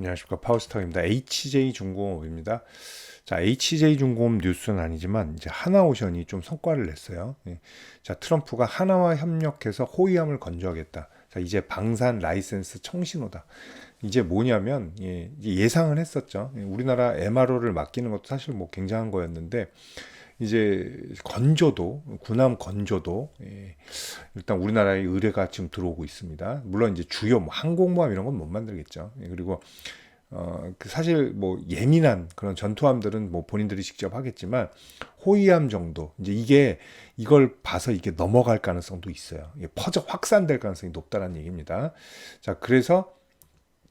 안녕하십니까 파워스타입니다. HJ 중공업입니다. 자 HJ 중공업 뉴스는 아니지만 이제 하나오션이 좀 성과를 냈어요. 예. 자 트럼프가 하나와 협력해서 호위함을 건조하겠다. 자 이제 방산 라이센스 청신호다. 이제 뭐냐면 예, 예상은 했었죠. 예, 우리나라 MRO를 맡기는 것도 사실 뭐 굉장한 거였는데 이제 건조도 군함 건조도 예, 일단 우리나라의 의뢰가 지금 들어오고 있습니다. 물론 이제 주요 뭐 항공모함 이런 건 못 만들겠죠. 예, 그리고 어, 그 사실 뭐 예민한 그런 전투함들은 뭐 본인들이 직접 하겠지만 호위함 정도 이제 이게 이걸 봐서 이게 넘어갈 가능성도 있어요. 퍼져 확산될 가능성이 높다는 얘기입니다. 자, 그래서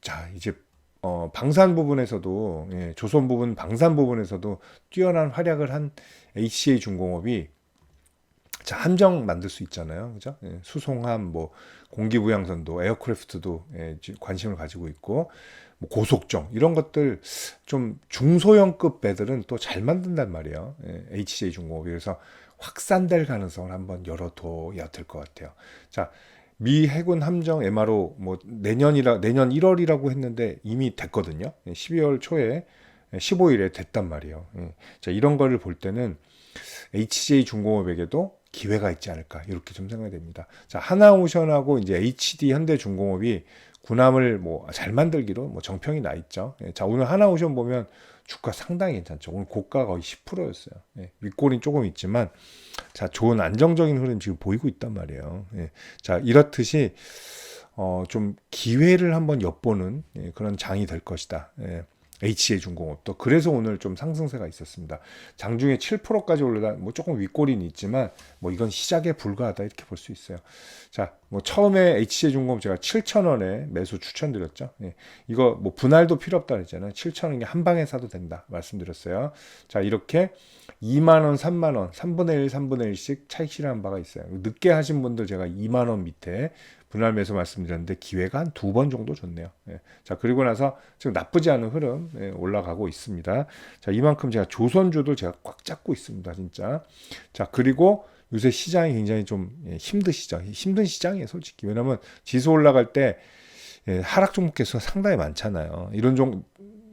자 이제 어, 방산 부분에서도 예, 조선 부분 방산 부분에서도 뛰어난 활약을 한 HCA 중공업이 자 함정 만들 수 있잖아요, 그죠? 예, 수송함, 뭐 공기부양선도, 에어크래프트도 예, 관심을 가지고 있고 뭐 고속정 이런 것들 좀 중소형급 배들은 또 잘 만든단 말이에요. 예, HJ 중공업이 그래서 확산될 가능성을 한번 열어둬야 될 것 같아요. 자. 미 해군 함정 MRO 뭐 내년이라 내년 1월이라고 했는데 이미 됐거든요. 12월 초에 15일에 됐단 말이에요. 예. 자, 이런 거를 볼 때는 HJ 중공업에게도 기회가 있지 않을까 이렇게 좀 생각이 됩니다. 자, 하나오션하고 이제 HD 현대중공업이 군함을 뭐 잘 만들기로 뭐 정평이 나 있죠. 예. 자, 오늘 하나오션 보면 주가 상당히 괜찮죠. 오늘 고가 거의 10%였어요. 예. 윗골이 조금 있지만 자, 좋은 안정적인 흐름 지금 보이고 있단 말이에요. 예. 자, 이렇듯이 어, 좀 기회를 한번 엿보는 예, 그런 장이 될 것이다. 예. HA 중공업도 그래서 오늘 좀 상승세가 있었습니다. 장중에 7%까지 올라다 뭐 조금 윗골이 있지만 뭐 이건 시작에 불과하다 이렇게 볼 수 있어요. 자, 뭐 처음에 HA 중공업 제가 7,000원에 매수 추천드렸죠. 예. 이거 뭐 분할도 필요 없다 그랬잖아요. 7,000원이 한 방에 사도 된다 말씀드렸어요. 자, 이렇게 2만 원, 3만 원, 3분의 1, 3분의 1씩 차익 실현 바가 있어요. 늦게 하신 분들 제가 2만 원 밑에 분할 매수 말씀드렸는데 기회가 한 두 번 정도 좋네요. 예. 자 그리고 나서 지금 나쁘지 않은 흐름 예, 올라가고 있습니다. 자 이만큼 제가 조선주도 제가 꽉 잡고 있습니다, 진짜. 자 그리고 요새 시장이 굉장히 좀 예, 힘드시죠. 힘든 시장이에요, 솔직히. 왜냐면 지수 올라갈 때 예, 하락 종목 개수가 상당히 많잖아요. 이런 종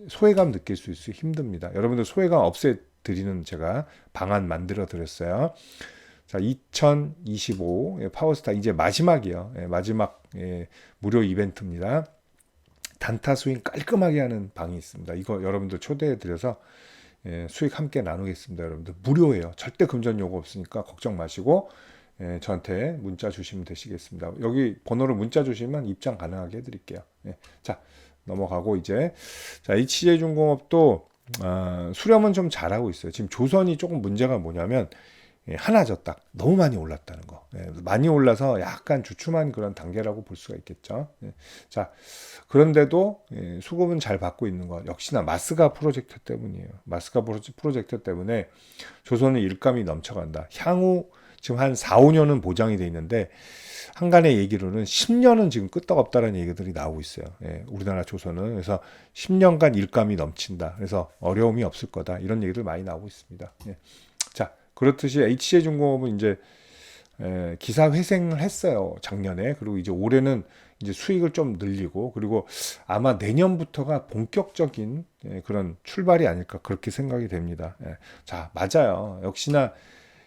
소외감 느낄 수 있어요. 힘듭니다. 여러분들 소외감 없애 드리는 제가 방안 만들어 드렸어요. 자, 2025 예, 파워스타 이제 마지막이요. 예, 마지막 예, 무료 이벤트입니다. 단타 스윙 깔끔하게 하는 방이 있습니다. 이거 여러분들 초대해 드려서 예, 수익 함께 나누겠습니다. 여러분들 무료예요. 절대 금전 요구 없으니까 걱정 마시고 예, 저한테 문자 주시면 되시겠습니다. 여기 번호로 문자 주시면 입장 가능하게 해드릴게요. 예, 자 넘어가고 이제 자 HJ중공업도 아, 수렴은 좀 잘하고 있어요. 지금 조선이 조금 문제가 뭐냐면 예, 하나죠 딱 너무 많이 올랐다는 거 예, 많이 올라서 약간 주춤한 그런 단계라고 볼 수가 있겠죠 예, 자 그런데도 예, 수급은 잘 받고 있는 것 역시나 마스가 프로젝트 때문이에요 마스가 프로젝트 때문에 조선은 일감이 넘쳐간다 향후 지금 한 4, 5년은 보장이 돼 있는데 한간의 얘기로는 10년은 지금 끄떡없다라는 얘기들이 나오고 있어요. 예, 우리나라 조선은 그래서 10년간 일감이 넘친다. 그래서 어려움이 없을 거다. 이런 얘기들 많이 나오고 있습니다. 예. 자, 그렇듯이 HC중공업은 이제 에, 기사 회생을 했어요 작년에 그리고 이제 올해는 이제 수익을 좀 늘리고 그리고 아마 내년부터가 본격적인 예, 그런 출발이 아닐까 그렇게 생각이 됩니다. 예. 자 맞아요 역시나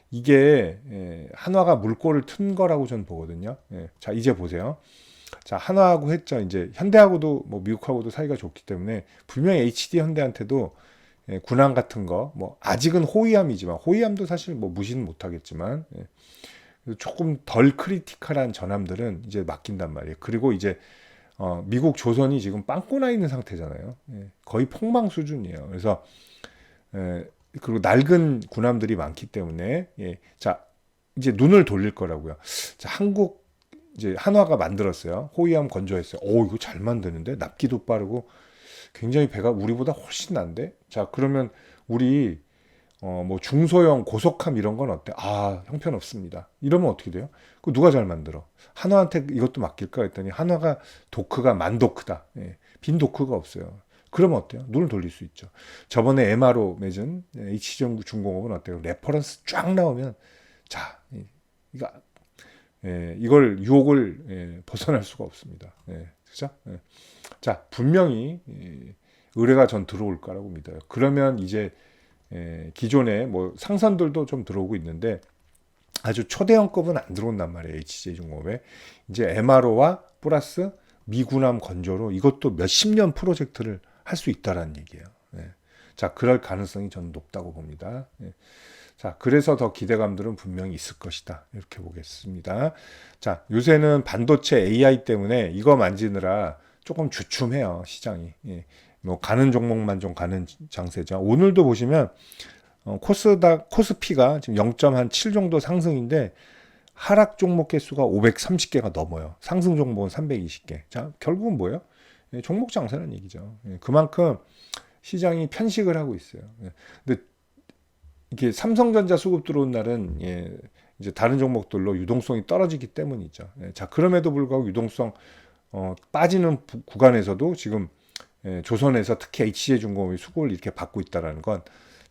이게 예, 한화가 물꼬를 튼 거라고 저는 보거든요. 예. 자 이제 보세요. 자 한화하고 했죠. 이제 현대하고도 뭐 미국하고도 사이가 좋기 때문에 분명히 HD 현대한테도 예, 군함 같은 거, 뭐 아직은 호위함이지만 호위함도 사실 뭐 무시는 못하겠지만 예, 조금 덜 크리티컬한 전함들은 이제 맡긴단 말이에요. 그리고 이제 어, 미국 조선이 지금 빵꾸 나 있는 상태잖아요. 예, 거의 폭망 수준이에요. 그래서 예, 그리고 낡은 군함들이 많기 때문에 예, 자 이제 눈을 돌릴 거라고요. 자 한국 이제 한화가 만들었어요. 호위함 건조했어요. 오 이거 잘 만드는데 납기도 빠르고 굉장히 배가 우리보다 훨씬 난데? 자, 그러면 우리 어, 뭐 중소형 고속함 이런 건 어때? 아, 형편없습니다. 이러면 어떻게 돼요? 그 누가 잘 만들어? 한화한테 이것도 맡길까 했더니 한화가 도크가 만도크다. 예, 빈 도크가 없어요. 그러면 어때요? 눈을 돌릴 수 있죠. 저번에 MRO 맺은 H정 중공업은 어때요? 레퍼런스 쫙 나오면 자, 이거 예, 이걸 유혹을 예, 벗어날 수가 없습니다. 예, 그죠? 예. 자, 분명히 예, 의뢰가 전 들어올 거라고 믿어요. 그러면 이제 예, 기존에 뭐 상선들도 좀 들어오고 있는데 아주 초대형급은 안 들어온단 말이에요. HJ중공업에 이제 MRO와 플러스 미군함 건조로 이것도 몇십 년 프로젝트를 할 수 있다라는 얘기예요. 예. 자, 그럴 가능성이 저는 높다고 봅니다. 예. 자, 그래서 더 기대감들은 분명히 있을 것이다. 이렇게 보겠습니다. 자, 요새는 반도체 AI 때문에 이거 만지느라 조금 주춤해요, 시장이. 예. 뭐 가는 종목만 좀 가는 장세죠. 오늘도 보시면 어, 코스다 코스피가 지금 0.7 정도 상승인데 하락 종목 개수가 530개가 넘어요. 상승 종목은 320개. 자, 결국은 뭐예요? 예, 종목 장세라는 얘기죠. 예, 그만큼 시장이 편식을 하고 있어요. 예, 근데 이게 삼성전자 수급 들어온 날은 예, 이제 다른 종목들로 유동성이 떨어지기 때문이죠. 예, 자, 그럼에도 불구하고 유동성 어, 빠지는 부- 구간에서도 지금 예, 조선에서 특히 HJ중공업이 수급을 이렇게 받고 있다라는 건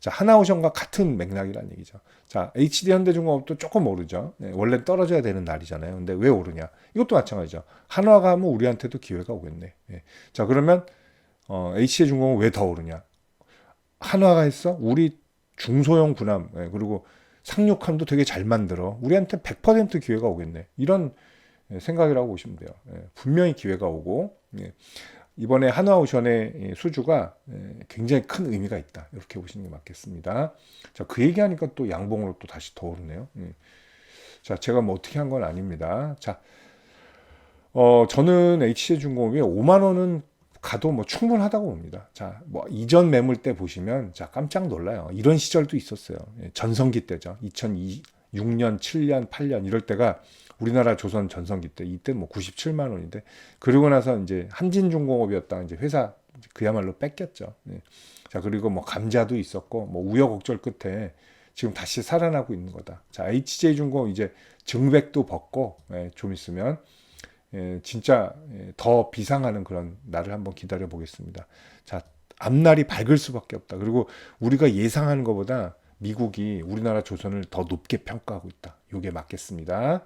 자, 하나오션과 같은 맥락이라는 얘기죠. 자, HD 현대중공업도 조금 오르죠. 네, 원래 떨어져야 되는 날이잖아요. 근데 왜 오르냐? 이것도 마찬가지죠. 한화가 하면 우리한테도 기회가 오겠네. 예. 자, 그러면 어, HD중공업 왜 더 오르냐? 한화가 했어? 우리 중소형 군함 예, 그리고 상륙함도 되게 잘 만들어. 우리한테 100% 기회가 오겠네. 이런 예, 생각이라고 보시면 돼요. 예, 분명히 기회가 오고 예. 이번에 한화오션의 이 수주가 예, 굉장히 큰 의미가 있다. 이렇게 보시는 게 맞겠습니다. 자, 그 얘기하니까 또 양봉으로 또 다시 더 오르네요. 예. 자, 제가 뭐 어떻게 한 건 아닙니다. 자, 어, 저는 HJ중공업이 5만 원은 가도 뭐 충분하다고 봅니다. 자, 뭐 이전 매물 때 보시면 자 깜짝 놀라요. 이런 시절도 있었어요. 예, 전성기 때죠. 2006년, 7년, 8년 이럴 때가 우리나라 조선 전성기 때 이때 뭐 97만 원인데 그러고 나서 이제 한진중공업이었다 이제 회사 그야말로 뺏겼죠. 예. 자 그리고 뭐 감자도 있었고 뭐 우여곡절 끝에 지금 다시 살아나고 있는 거다. 자 HJ중공업 이제 증백도 벗고 예, 좀 있으면 예, 진짜 예, 더 비상하는 그런 날을 한번 기다려 보겠습니다. 자 앞날이 밝을 수밖에 없다. 그리고 우리가 예상하는 것보다 미국이 우리나라 조선을 더 높게 평가하고 있다. 이게 맞겠습니다.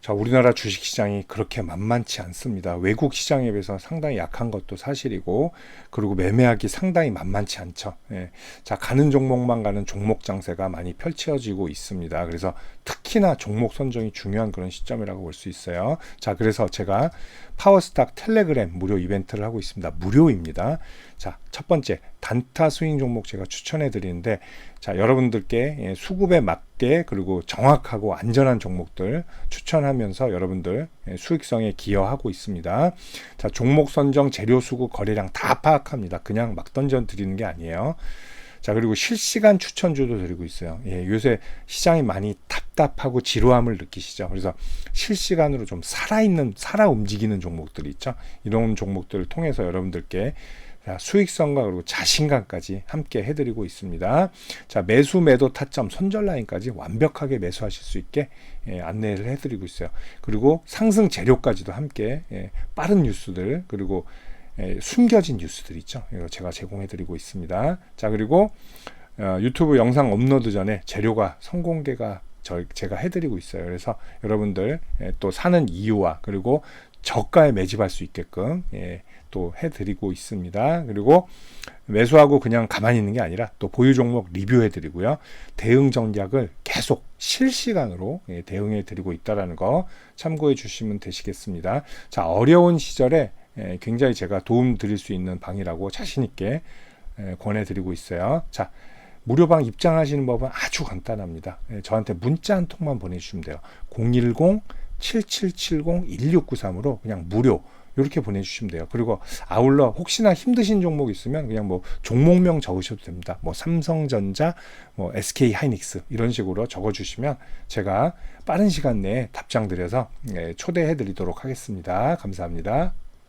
자, 우리나라 주식 시장이 그렇게 만만치 않습니다. 외국 시장에 비해서 상당히 약한 것도 사실이고, 그리고 매매하기 상당히 만만치 않죠. 예. 자, 가는 종목만 가는 종목 장세가 많이 펼쳐지고 있습니다. 그래서 특히나 종목 선정이 중요한 그런 시점이라고 볼 수 있어요. 자, 그래서 제가 파워스탁 텔레그램 무료 이벤트를 하고 있습니다. 무료입니다. 자, 첫 번째 단타 스윙 종목 제가 추천해 드리는데 자, 여러분들께 예, 수급에 맞게 그리고 정확하고 안전한 종목들 추천하면서 여러분들 예, 수익성에 기여하고 있습니다. 자, 종목 선정, 재료 수급, 거래량 다 파악합니다. 그냥 막 던져 드리는 게 아니에요. 자, 그리고 실시간 추천주도 드리고 있어요. 예, 요새 시장이 많이 답답하고 지루함을 느끼시죠. 그래서 실시간으로 좀 살아있는, 살아 움직이는 종목들이 있죠. 이런 종목들을 통해서 여러분들께 자, 수익성과 그리고 자신감까지 함께 해드리고 있습니다. 자, 매수 매도 타점 손절 라인까지 완벽하게 매수하실 수 있게 예, 안내를 해드리고 있어요. 그리고 상승 재료까지도 함께 예, 빠른 뉴스들 그리고 예, 숨겨진 뉴스들 있죠. 이거 제가 제공해드리고 있습니다. 자, 그리고 어, 유튜브 영상 업로드 전에 재료가 선공개가 저, 제가 해드리고 있어요. 그래서 여러분들 예, 또 사는 이유와 그리고 저가에 매집할 수 있게끔 예, 또 해드리고 있습니다. 그리고 매수하고 그냥 가만히 있는 게 아니라 또 보유 종목 리뷰해드리고요. 대응 전략을 계속 실시간으로 예, 대응해드리고 있다라는 거 참고해 주시면 되시겠습니다. 자 어려운 시절에 예, 굉장히 제가 도움 드릴 수 있는 방이라고 자신 있게 예, 권해드리고 있어요. 자 무료방 입장하시는 법은 아주 간단합니다. 예, 저한테 문자 한 통만 보내주시면 돼요. 010-7770-1693으로 그냥 무료 이렇게 보내주시면 돼요. 그리고 아울러 혹시나 힘드신 종목 있으면 그냥 뭐 종목명 적으셔도 됩니다. 뭐 삼성전자, 뭐 SK 하이닉스 이런 식으로 적어주시면 제가 빠른 시간 내에 답장 드려서 예, 초대해 드리도록 하겠습니다. 감사합니다.